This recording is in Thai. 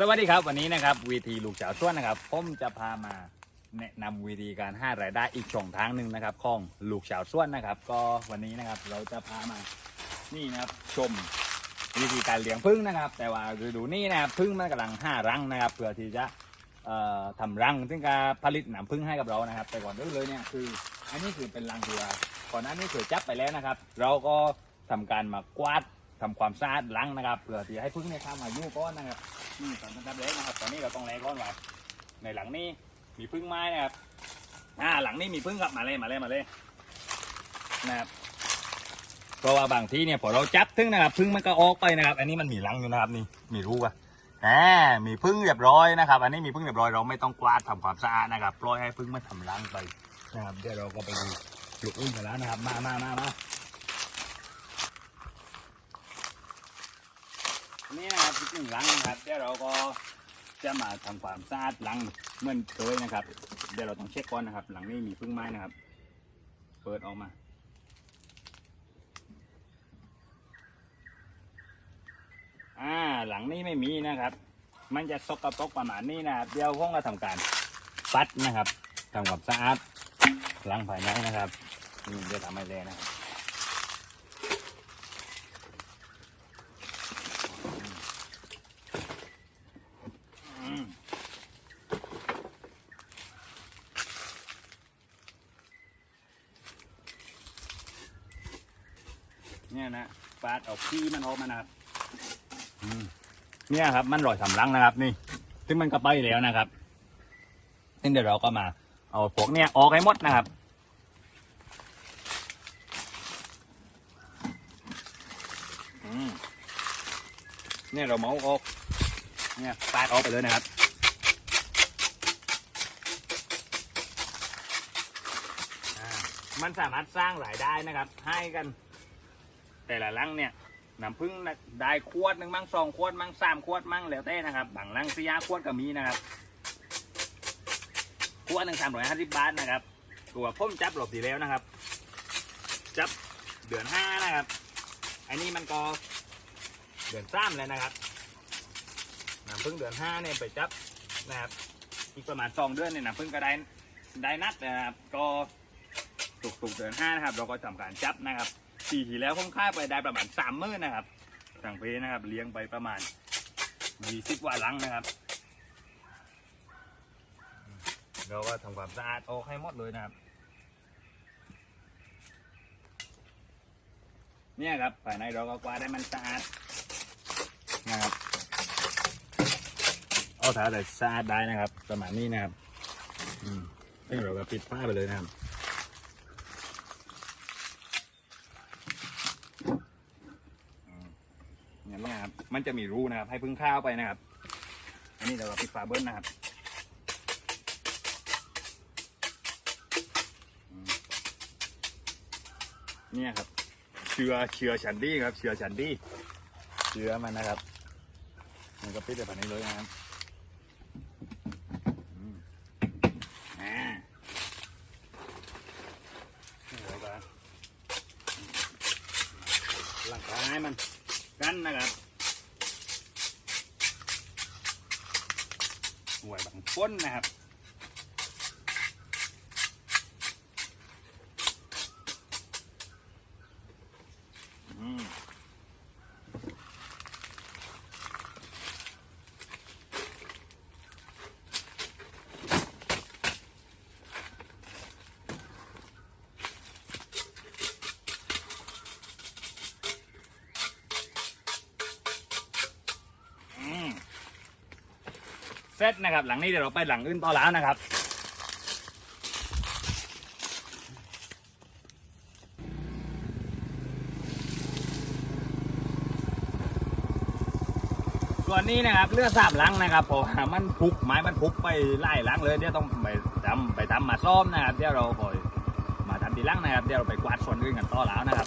สวัสดีครับวันนี้นะครับวีทีลูกสาวส่วนนะครับผมจะพามาแนะนำวิธีการหารายได้อีกช่องทางหนึ่งนะครับของลูกสาวส่วนนะครับ ก็วันนี้นะครับเราจะพามานี่นะครับชมวิธีการเลี้ยงพึ่งนะครับ แต่ว่าดูนี้นะครับพึ่งมันกำลังห้ารังนะครับเพื่อที่จะทำรังซึ่งการผลิตหนามพึ่งให้กับเรานะครับ แต่ก่อนอื่นเลยเนี่ยคืออันนี้คือเป็นรังเรือก่อนหน้านี้เคยจับไปแล้วนะครับ เราก็ทำการมากวาด ทำความสะอาดรังนะครับเพื่อที่ให้พึ่งเนี่ยเข้ามาอยู่ก้อนนะครับนี่ตอนทำเล็กนะครับตอนนี้เราต้องแลก้อนไว้ในหลังนี้มีพึ่งไม้นะครับอ่าหลังนี้มีพึ่งครับมาเลยมาเลยมาเลยนะครับเพราะว่าบางที่เนี่ยพอเราจับพึ่งนะครับพึ่งมันก็ออกไปนะครับ อันนี้มันมีรังอยู่นะครับนี่มีรูป่ะแหมมีพึ่งเรียบร้อยนะครับ อันนี้มีพึ่งเรียบร้อยเราไม่ต้องกวาดทำความสะอาดนะครับปล่อยให้พึ่งมาทำรังไปนะครับเดี๋ยวเราก็ไปดูลูกอึ้งกันแล้วนะครับ มามามามา นี่นะครับอีกหนึ่งรังนะครับเดี๋ยวเราก็จะมาทำความสะอาดหลังเหมือนเคยนะครับ เดี๋ยวเราต้องเช็คก่อนนะครับ หลังนี้มีพึ่งไม้นะครับ เปิดออกมา อ่าหลังนี้ไม่มีนะครับ มันจะสกปรกประมาณนี้นะครับเดี๋ยวพวกเราทำการปัดนะครับทำความสะอาดหลังภายในนะครับนี่เดี๋ยวทำให้เลยนะครับ อืม เนี่ยนะปาดเอาขี้มันออกมานะครับอืมเนี่ยครับ มันรอยสำลังนะครับ นี่ ซึ่งมันก็ไปแล้วนะครับซึ่งเดี๋ยวเราก็มา เอาพวกเนี้ยออกให้หมดนะครับเนี่ยเราเมาออกเนี่ยปาดออกไปเลยนะครับมันสามารถสร้างรายได้นะครับ ให้กัน แต่ละลังเนี่ยน้ำพึ่งได้ขวดหนึ่งมั่งสองขวดมั่งสามขวดมั่งแล้วแต่นะครับบางลังสี่ห้าขวดก็มีนะครับขวดหนึ่งสามร้อยห้าสิบบาทนะครับ ตัวพ่มจับหลบดีแล้วนะครับ จับเดือนห้านะครับ อันนี้มันก็เดือนสามแล้วนะครับน้ำพึ่งเดือนห้าเนี่ยไปจับนะครับอีกประมาณสองเดือนเนี่ยน้ำพึ่งก็ได้ได้นัดนะครับก็ตุกๆเดือนห้านะครับ เราก็ทำการจับนะครับ ปีที่แล้วผมค่าไปได้ประมาณสามมื่นนะครับสั่งเพนะครับ เลี้ยงไปประมาณยี่สิบกว่าหลังนะครับเราก็ทำความสะอาดออกให้หมดเลยนะครับ เนี่ยครับภายในเราก็กวาดให้มันสะอาดนะครับเอาถ่าแต่สะอาดได้นะครับ ประมาณนี้นะครับ อืมซึ่งเราก็ปิดฝ้าไปเลยนะครับอืม อย่างนี้นะครับ มันจะมีรูนะครับ ให้พึ่งข้าวไปนะครับ อันนี้เราปิดฝาเบิ้ลนะครับเนี่ยครับ เชื้อเชื้อชันดี้ครับ เชื้อชันดี้เชื้อมันนะครับ มันก็ปิดแบบนี้เลยนะครับหลังคาให้มัน กันนะครับหวยบางคนนะครับ เสร็จนะครับ หลังนี้เดี๋ยวเราไปหลังอื่นต่อแล้วนะครับ ส่วนนี้นะครับเลือดสามหลังนะครับเพอมันพุกไม้มันพุกไปไล่หลังเลยเดี๋ยวต้องไปทำไปทำมาซ่อมนะครับเดี๋ยวเราคอยมาทำทีหลังนะครับเดี๋ยวเราไปกวาดส่วนอื่นกันต่อแล้วนะครับ